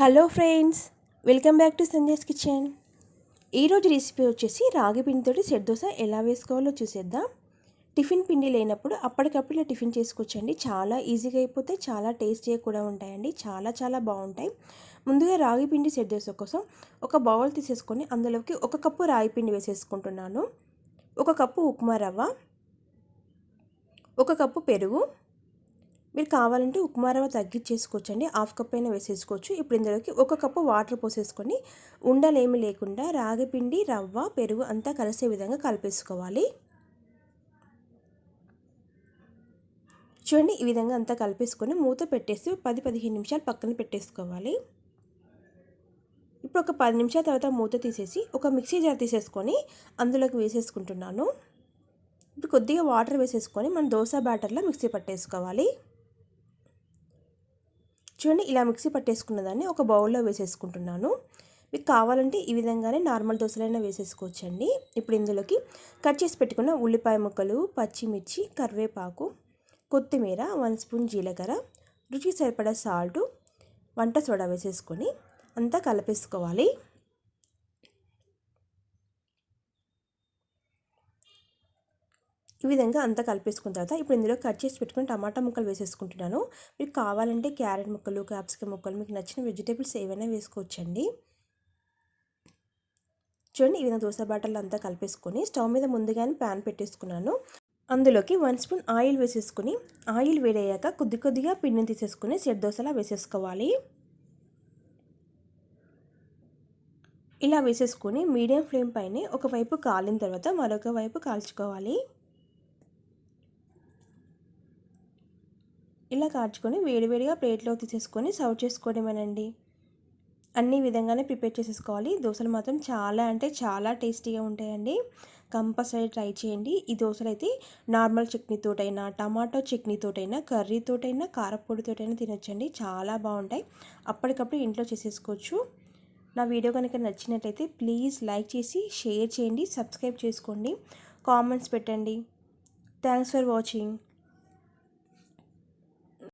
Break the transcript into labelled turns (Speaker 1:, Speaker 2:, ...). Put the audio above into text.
Speaker 1: Hello friends welcome back to Sanjay's kitchen. ఈరోజు recipe వచ్చేసి రాగి పిండితోటి సెట్ దోశ ఎలా వేసుకోవాలో చూసేద్దాం. టిఫిన్ పిండి లేనప్పుడు అప్పటికప్పుడు టిఫిన్ చేసుకోవచ్చండి. చాలా ఈజీగా అయిపోతే చాలా టేస్టీగా కూడా ఉంటాయండి. చాలా చాలా బాగుంటాయి. ముందుగా రాగి పిండి సెట్ దోశ కోసం ఒక బౌల్ తీసేసుకొని అందులోకి ఒక కప్పు రాగి పిండి వేసేసుకుంటున్నాను. ఒక కప్పు ఉప్మా రవ్వ ఒక కప్పు పెరుగు మీరు కావాలంటే ఉప్మా రవ్వ తగ్గించేసుకోవచ్చండి. హాఫ్ కప్ అయినా వేసేసుకోవచ్చు. ఇప్పుడు ఇందులోకి ఒక కప్పు వాటర్ పోసేసుకొని ఉండలేమి లేకుండా రాగిపిండి రవ్వ పెరుగు అంతా కలిసే విధంగా కలిపేసుకోవాలి. చూడండి ఈ విధంగా అంతా కలిపేసుకొని మూత పెట్టేసి పది పదిహేను నిమిషాలు పక్కన పెట్టేసుకోవాలి. ఇప్పుడు ఒక పది నిమిషాల తర్వాత మూత తీసేసి ఒక మిక్సీ జార్ తీసేసుకొని అందులోకి వేసేసుకుంటున్నాను. ఇప్పుడు కొద్దిగా వాటర్ వేసేసుకొని మనం దోశ బ్యాటర్లో మిక్సీ పట్టేసుకోవాలి. చూడండి ఇలా మిక్సీ పట్టేసుకున్న దాన్ని ఒక బౌల్లో వేసేసుకుంటున్నాను. మీకు కావాలంటే ఈ విధంగానే నార్మల్ దోశలైనా వేసేసుకోవచ్చండి. ఇప్పుడు ఇందులోకి కట్ చేసి పెట్టుకున్న ఉల్లిపాయ ముక్కలు పచ్చిమిర్చి కరివేపాకు కొత్తిమీర వన్ స్పూన్ జీలకర్ర రుచికి సరిపడా సాల్టు వంట సోడా వేసేసుకొని అంతా కలిపేసుకోవాలి. ఈ విధంగా అంతా కలిపేసుకున్న తర్వాత ఇప్పుడు ఇందులో కట్ చేసి పెట్టుకుని టమాటా ముక్కలు వేసేసుకుంటున్నాను. మీకు కావాలంటే క్యారెట్ ముక్కలు క్యాప్సికమ్ ముక్కలు మీకు నచ్చిన వెజిటేబుల్స్ ఏవైనా వేసుకోవచ్చండి. చూడండి ఈ విధంగా దోశ బాటలు అంతా కలిపేసుకొని స్టవ్ మీద ముందుగానే ప్యాన్ పెట్టేసుకున్నాను. అందులోకి వన్ స్పూన్ ఆయిల్ వేసేసుకుని ఆయిల్ వేడయ్యాక కొద్ది కొద్దిగా పిండిని తీసేసుకుని సెట్ దోశలా వేసేసుకోవాలి. ఇలా వేసేసుకొని మీడియం ఫ్లేమ్ పైనే ఒకవైపు కాలిన తర్వాత మరొక వైపు కాల్చుకోవాలి. ఇలా కాచుకొని వేడివేడిగా ప్లేట్లో తీసేసుకొని సర్వ్ చేసుకోవడమేనండి. అన్ని విధంగానే ప్రిపేర్ చేసేసుకోవాలి. దోశలు మాత్రం చాలా అంటే చాలా టేస్టీగా ఉంటాయండి. కంపల్సరీ ట్రై చేయండి. ఈ దోశలు అయితే నార్మల్ చట్నీతోటైనా టమాటో చట్నీతోటైనా కర్రీతోటైనా కారపొడితోటైనా తినొచ్చండి. చాలా బాగుంటాయి. అప్పటికప్పుడు ఇంట్లో చేసేసుకోవచ్చు. నా వీడియో కనుక నచ్చినట్లయితే ప్లీజ్ లైక్ చేసి షేర్ చేయండి సబ్స్క్రైబ్ చేసుకోండి. కామెంట్స్ పెట్టండి. Thanks for watching.